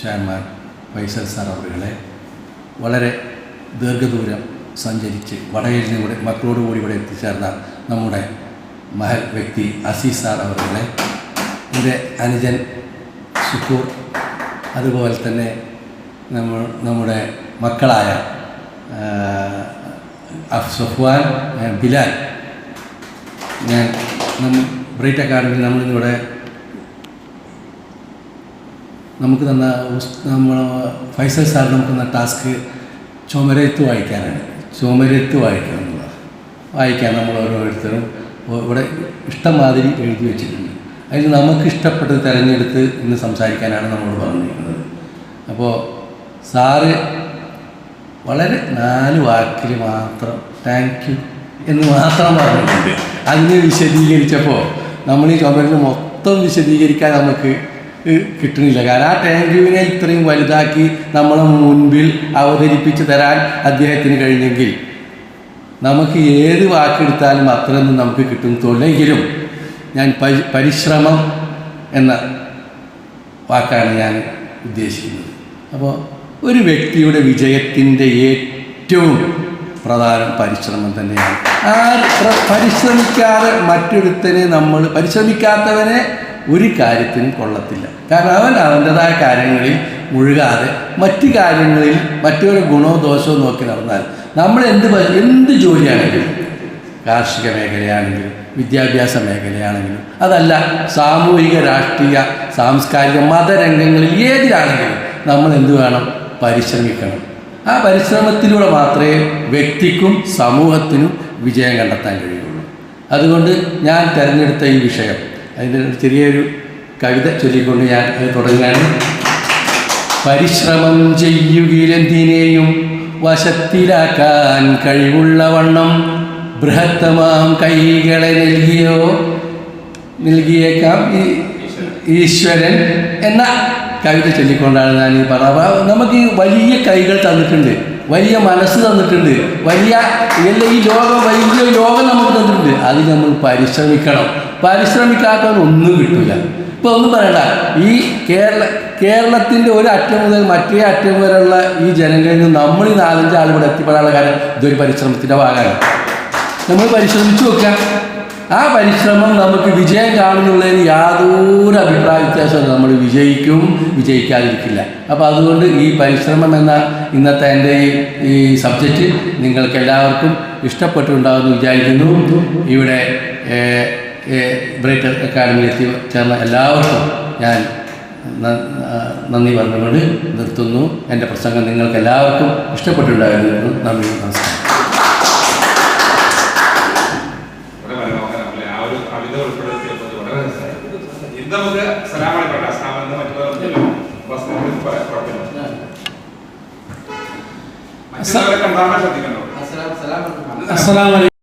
Chairman Faisal sir അവരുകളെ വളരെ ദീർഘദൂരം സഞ്ചരിച്ച് നിന്ന് ഇവിടെ മക്കളോടുകൂടി ഇവിടെ എത്തിച്ചേർന്ന നമ്മുടെ മഹൽ വ്യക്തി അസീസ് സാർ അവരുകളെ എന്റെ അനുജൻ സുക്കൂർ അതുപോലെ തന്നെ നമ്മൾ നമ്മുടെ മക്കളായ സഫ്വാൻ ബിലാൽ. ഞാൻ ബ്രൈറ്റ് അക്കാഡമിയിൽ നമ്മളിന്നിവിടെ നമുക്ക് തന്ന ഫൈസൽ സാർ നമുക്ക് തന്ന ടാസ്ക് ചുമരെഴുത്ത് വായിക്കാനാണ്. ചുമരെഴുത്ത് വായിക്കുക എന്നുള്ളത് വായിക്കാൻ നമ്മൾ ഓരോരുത്തരും ഇവിടെ ഇഷ്ടം മാതിരി എഴുതി വെച്ചിട്ടുണ്ട്. അതിൽ നമുക്ക് ഇഷ്ടപ്പെട്ടത് തിരഞ്ഞെടുത്ത് ഇന്ന് സംസാരിക്കാനാണ് നമ്മൾ പറഞ്ഞിരിക്കുന്നത്. അപ്പോൾ സാറ് വളരെ നാല് വാക്കിൽ മാത്രം താങ്ക് യു എന്ന് മാത്രം പറഞ്ഞിട്ടുണ്ട്. അതിനെ വിശദീകരിച്ചപ്പോൾ നമ്മൾ ഈ ചുമരിൽ മൊത്തം വിശദീകരിക്കാൻ നമുക്ക് ഏഹ്, കിട്ടണില്ല കാരണം ആ താങ്ക് യുവിനെ ഇത്രയും വലുതാക്കി നമ്മളെ മുൻപിൽ അവതരിപ്പിച്ച് തരാൻ അദ്ദേഹത്തിന് കഴിഞ്ഞെങ്കിൽ നമുക്ക് ഏത് വാക്കെടുത്താലും അത്രയൊന്നും നമുക്ക് കിട്ടും കിട്ടുന്നില്ലെങ്കിലും ഞാൻ പരി പരിശ്രമം എന്ന വാക്കാണ് ഞാൻ ഉദ്ദേശിക്കുന്നത്. അപ്പോൾ ഒരു വ്യക്തിയുടെ വിജയത്തിന്റെ ഏറ്റവും പ്രധാനം പരിശ്രമം തന്നെയാണ്. ആ പ്ര- പരിശ്രമിക്കാതെ മറ്റൊരുത്തനെ നമ്മൾ പരിശ്രമിക്കാത്തവനെ ഒരു കാര്യത്തിനും കൊള്ളത്തില്ല. കാരണം അവൻ അവന്റെതായ കാര്യങ്ങളിൽ മുഴുകാതെ മറ്റ് കാര്യങ്ങളിൽ മറ്റൊരു ഗുണോ ദോഷമോ നോക്കി നടന്നാൽ നമ്മൾ എന്ത് എന്ത് ജോലിയാണെങ്കിലും കാർഷിക മേഖലയാണെങ്കിലും വിദ്യാഭ്യാസ മേഖലയാണെങ്കിലും അതല്ല സാമൂഹിക രാഷ്ട്രീയ സാംസ്കാരിക മതരംഗങ്ങളിൽ ഏതിലാണെങ്കിലും നമ്മൾ എന്ത് വേണം? പരിശ്രമിക്കണം. ആ പരിശ്രമത്തിലൂടെ മാത്രമേ വ്യക്തിക്കും സമൂഹത്തിനും വിജയം കണ്ടെത്താൻ കഴിയുള്ളൂ. അതുകൊണ്ട് ഞാൻ തിരഞ്ഞെടുത്ത ഈ വിഷയം അതിന്റെ ചെറിയൊരു കവിത ചൊല്ലിക്കൊണ്ട് ഞാൻ അത് തുടങ്ങുകയാണ്. പരിശ്രമം ചെയ്യുകയിലെന്തിനേയും വശത്തിലാക്കാൻ കഴിവുള്ള വണ്ണം ബൃഹത്തമാം കൈകളെ നൽകിയോ? നൽകിയേക്കാം ഈ ഈശ്വരൻ എന്ന കവിത ചൊല്ലിക്കൊണ്ടാണ് ഞാൻ ഈ പറഞ്ഞത്. നമുക്ക് വലിയ കൈകൾ തന്നിട്ടുണ്ട് വലിയ മനസ്സ് തന്നിട്ടുണ്ട് വലിയ എല്ലാ ഈ ലോകം വലിയ ലോകം നമുക്ക് തന്നിട്ടുണ്ട്. അത് നമ്മൾ പരിശ്രമിക്കണം. പരിശ്രമിക്കാത്തവൻ ഒന്നും കിട്ടില്ല ഇപ്പോൾ ഒന്നും പറയണ്ട. ഈ കേരള കേരളത്തിന്റെ ഒരു അറ്റം മുതൽ മറ്റേ അറ്റം വരെയുള്ള ഈ ജനങ്ങളിൽ നിന്ന് നമ്മൾ ഈ നാലഞ്ച് ആൾ ഇവിടെ എത്തിപ്പെടാനുള്ള കാര്യം ഇതൊരു പരിശ്രമത്തിന്റെ ഭാഗമാണ്. നമ്മൾ പരിശ്രമിച്ചു നോക്കുക. ആ പരിശ്രമം നമുക്ക് വിജയം കാണുന്നുള്ളതിന് യാതൊരു അഭിപ്രായ വ്യത്യാസം നമ്മൾ വിജയിക്കും വിജയിക്കാതിരിക്കില്ല. അപ്പോൾ അതുകൊണ്ട് ഈ പരിശ്രമം എന്ന ഇന്നത്തെ എന്റെ ഈ സബ്ജക്റ്റ് നിങ്ങൾക്ക് എല്ലാവർക്കും ഇഷ്ടപ്പെട്ടിട്ടുണ്ടാകുമെന്ന് വിചാരിക്കുന്നു. ഇവിടെ ബ്രൈറ്റർ അക്കാഡമിയിൽ എത്തി ചേർന്ന എല്ലാവർക്കും ഞാൻ നന്ദി പറഞ്ഞുകൊണ്ട് നിർത്തുന്നു. എന്റെ പ്രസംഗം നിങ്ങൾക്ക് എല്ലാവർക്കും ഇഷ്ടപ്പെട്ടിട്ടുണ്ടായിരുന്നു നന്ദി നമസ്കാരം. നമുക്ക് പറയാം അസ്ലാമെന്ന് ശ്രദ്ധിക്കണ്ടോ അലൈക്കും